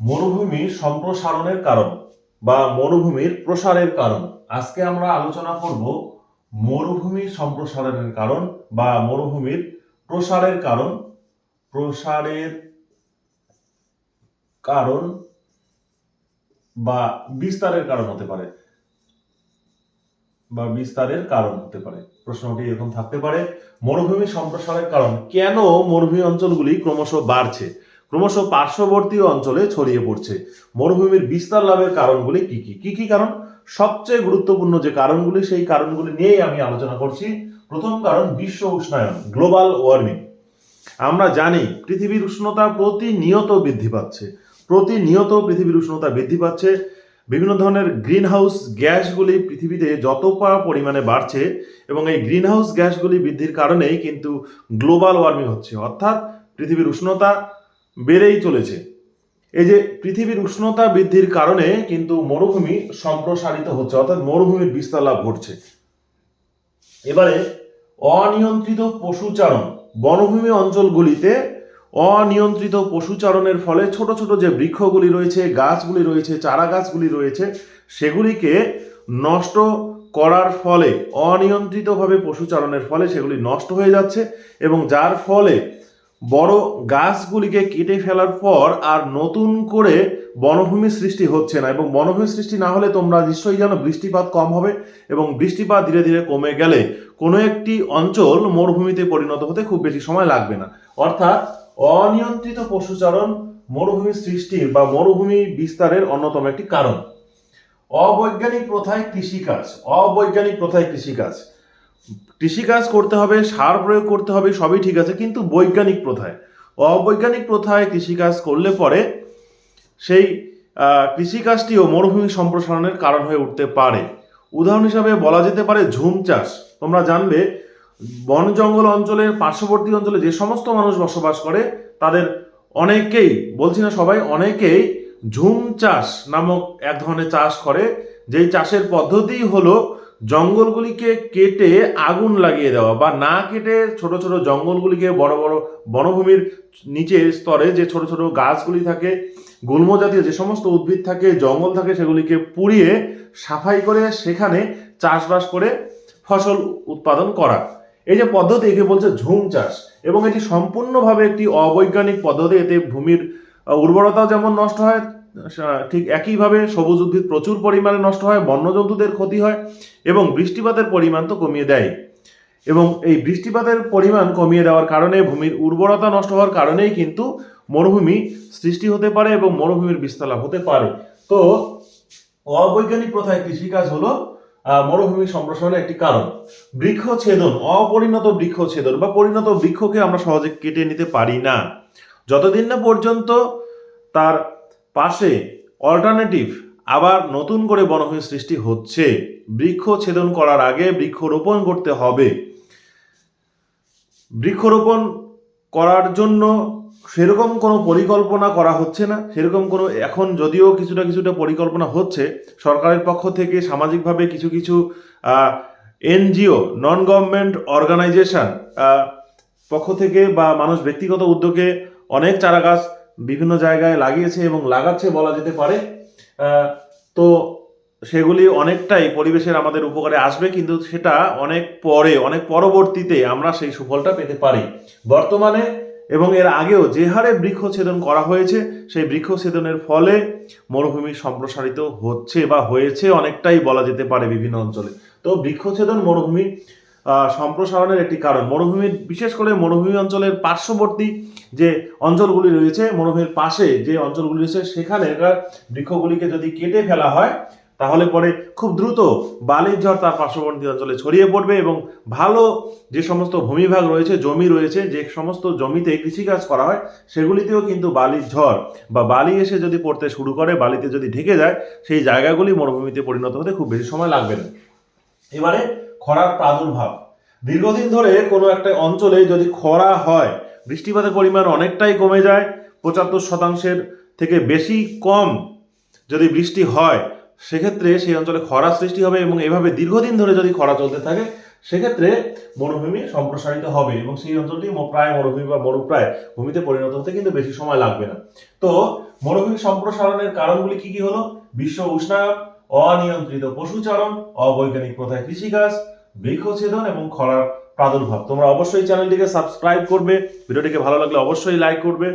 মরুভূমি সম্প্রসারণের কারণ বা মরুভূমির প্রসারের কারণ। আজকে আমরা আলোচনা করব মরুভূমি সম্প্রসারণের কারণ বা মরুভূমির প্রসারের কারণ। প্রসারের কারণ বা বিস্তারের কারণ হতে পারে। বা বিস্তারের কারণ হতে পারে। প্রশ্নটি এরকম থাকতে পারে, মরুভূমি সম্প্রসারের কারণ। কেন মরুভূমি অঞ্চলগুলি ক্রমশ বাড়ছে? ক্রমশ পার্শ্ববর্তী অঞ্চলে ছড়িয়ে পড়ছে। মরুভূমির বিস্তার লাভের কারণগুলি কি কি? কি কি কারণ? সবচেয়ে গুরুত্বপূর্ণ যে কারণগুলি, সেই কারণগুলি নিয়েই আমি আলোচনা করছি। প্রথম কারণ বিশ্ব উষ্ণায়ন, গ্লোবাল ওয়ার্মিং। আমরা জানি পৃথিবীর উষ্ণতা প্রতিনিয়ত বৃদ্ধি পাচ্ছে। প্রতিনিয়ত পৃথিবীর উষ্ণতা বৃদ্ধি পাচ্ছে। বিভিন্ন ধরনের গ্রিন হাউস গ্যাসগুলি পৃথিবীতে যত পরিমাণে বাড়ছে এবং এই গ্রিন হাউস গ্যাসগুলি বৃদ্ধির কারণেই কিন্তু গ্লোবাল ওয়ার্মিং হচ্ছে। অর্থাৎ পৃথিবীর উষ্ণতা বেড়েই চলেছে। এই যে পৃথিবীর উষ্ণতা বৃদ্ধির কারণে কিন্তু মরুভূমি সম্প্রসারিত হচ্ছে, অর্থাৎ মরুভূমির বিস্তার লাভ ঘটছে। এবারে অনিয়ন্ত্রিত পশুচারণ, বনভূমি অঞ্চলগুলিতে অনিয়ন্ত্রিত পশুচারণের ফলে ছোট ছোট যে বৃক্ষগুলি রয়েছে, গাছগুলি রয়েছে চারা গাছগুলি রয়েছে, সেগুলিকে নষ্ট করার ফলে, অনিয়ন্ত্রিতভাবে পশুচারণের ফলে সেগুলি নষ্ট হয়ে যাচ্ছে এবং যার ফলে বড় গাছগুলিকে কেটে ফেলার পর আর নতুন করে বনভূমি সৃষ্টি হচ্ছে না। এবং বনভূমি সৃষ্টি না হলে তোমরা নিশ্চয়ই জানো বৃষ্টিপাত কম হবে এবং বৃষ্টিপাত ধীরে ধীরে কমে গেলে কোনো একটি অঞ্চল মরুভূমিতে পরিণত হতে খুব বেশি সময় লাগবে না। অর্থাৎ অনিয়ন্ত্রিত পশুচারণ মরুভূমি সৃষ্টির বা মরুভূমি বিস্তারের অন্যতম একটি কারণ। অবৈজ্ঞানিক প্রথায় কৃষিকাজ। অবৈজ্ঞানিক প্রথায় কৃষিকাজ। কৃষিকাজ করতে হবে, সার প্রয়োগ করতে হবে, সবই ঠিক আছে, কিন্তু বৈজ্ঞানিক প্রথায়। অবৈজ্ঞানিক প্রথায় কৃষিকাজ করলে পরে সেই কৃষিকাজটিও মরুভূমি সম্প্রসারণের কারণ হয়ে উঠতে পারে। উদাহরণ হিসাবে বলা যেতে পারে ঝুম চাষ। তোমরা জানবে বন জঙ্গল অঞ্চলের পার্শ্ববর্তী অঞ্চলে যে সমস্ত মানুষ বসবাস করে, তাদের অনেকেই, বলছি না সবাই, অনেকেই ঝুম চাষ নামক এক ধরনের চাষ করে। যেই চাষের পদ্ধতি হলো জঙ্গলগুলিকে কেটে আগুন লাগিয়ে দেওয়া বা না কেটে ছোট ছোট জঙ্গলগুলিকে বড় বড় বনভূমির নিচের স্তরে যে ছোট ছোট গাছগুলি থাকে গুল্ম জাতীয় যে সমস্ত উদ্ভিদ থাকে জঙ্গল থাকে সেগুলিকে পুড়িয়ে সাফাই করে সেখানে চাষবাস করে ফসল উৎপাদন করা। এই যে পদ্ধতি একে বলছে ঝুম চাষ এবং এটি সম্পূর্ণভাবে একটি অবৈজ্ঞানিক পদ্ধতি। এতে ভূমির আহ, উর্বরতাও যেমন নষ্ট হয় ঠিক একইভাবে সবুজ উদ্ভিদ প্রচুর পরিমাণে নষ্ট হয়, বন্যজন্তুদের ক্ষতি হয় এবং বৃষ্টিপাতের পরিমাণ তো কমিয়ে দেয়। এবং এই বৃষ্টিপাতের পরিমাণ কমিয়ে দেওয়ার কারণে ভূমির উর্বরতা নষ্ট হওয়ার কারণেই কিন্তু মরুভূমি সৃষ্টি হতে পারে এবং মরুভূমির বিস্তার লাভ হতে পারে। তো, অবৈজ্ঞানিক প্রথায় কৃষিকাজ হলো মরুভূমি সম্প্রসারণের একটি কারণ। বৃক্ষ ছেদন অপরিণত বৃক্ষ ছেদন বা পরিণত বৃক্ষকে আমরা সহজে কেটে নিতে পারি না। যতদিন না পর্যন্ত তার পাশে অল্টারনেটিভ আবার নতুন করে বনভূমি সৃষ্টি হচ্ছে। বৃক্ষ ছেদন করার আগে বৃক্ষরোপণ করতে হবে। বৃক্ষরোপণ করার জন্য সেরকম কোনো পরিকল্পনা করা হচ্ছে না। সেরকম কোনো এখন যদিও কিছুটা কিছুটা পরিকল্পনা হচ্ছে, সরকারের পক্ষ থেকে সামাজিকভাবে কিছু কিছু এনজিও নন গভর্নমেন্ট অর্গানাইজেশন পক্ষ থেকে বা মানুষ ব্যক্তিগত উদ্যোগে অনেক চারা গাছ বিভিন্ন জায়গায় লাগিয়েছে এবং লাগাচ্ছে বলা যেতে পারে। তো সেগুলি অনেকটাই পরিবেশের আমাদের উপকারে আসবে, কিন্তু সেটা অনেক পরে, অনেক পরবর্তীতে আমরা সেই সুফলটা পেতে পারি। বর্তমানে এবং এর আগেও যে হারে বৃক্ষছেদন করা হয়েছে, সেই বৃক্ষছেদনের ফলে মরুভূমি সম্প্রসারিত হচ্ছে বা হয়েছে অনেকটাই বলা যেতে পারে বিভিন্ন অঞ্চলে। তো বৃক্ষছেদন মরুভূমি সম্প্রসারণের একটি কারণ। মরুভূমির, বিশেষ করে মরুভূমি অঞ্চলের পার্শ্ববর্তী যে অঞ্চলগুলি রয়েছে মরুভূমির পাশে যে অঞ্চলগুলি রয়েছে সেখানেকার বৃক্ষগুলিকে যদি কেটে ফেলা হয়, তাহলে পরে খুব দ্রুত বালির ঝড় তার পার্শ্ববর্তী অঞ্চলে ছড়িয়ে পড়বে এবং ভালো যে সমস্ত ভূমিভাগ রয়েছে, জমি রয়েছে, যে সমস্ত জমিতে কৃষিকাজ করা হয়, সেগুলিতেও কিন্তু বালির ঝড় বা বালি এসে যদি পড়তে শুরু করে, বালিতে যদি ঢেকে যায়, সেই জায়গাগুলি মরুভূমিতে পরিণত হতে খুব বেশি সময় লাগবে না। এবারে খরার প্রাদুর্ভাব। দীর্ঘদিন ধরে কোনো একটা অঞ্চলে যদি খরা হয় বৃষ্টিপাতের পরিমাণ অনেকটাই কমে যায়, পঁচাত্তর শতাংশের থেকে বেশি কম যদি বৃষ্টি হয়, সেক্ষেত্রে সেই অঞ্চলে খরা সৃষ্টি হবে এবং এভাবে দীর্ঘদিন ধরে যদি খরা চলতে থাকে, সেক্ষেত্রে মরুভূমি সম্প্রসারিত হবে এবং সেই অঞ্চলটি প্রায় মরুভূমি বা মরুপ্রায় ভূমিতে পরিণত হতে কিন্তু বেশি সময় লাগবে না। তো মরুভূমি সম্প্রসারণের কারণগুলি কি কি হলো? বিশ্ব উষ্ণায়ন, অনিয়ন্ত্রিত পশুচারণ, অবৈজ্ঞানিক প্রথায় কৃষিকাজ, বৃক্ষছেদন এবং খরার প্রাদুর্ভাব। তোমরা অবশ্যই চ্যানেলটিকে সাবস্ক্রাইব করবে ভিডিওটিকে ভালো লাগলে অবশ্যই লাইক করবে।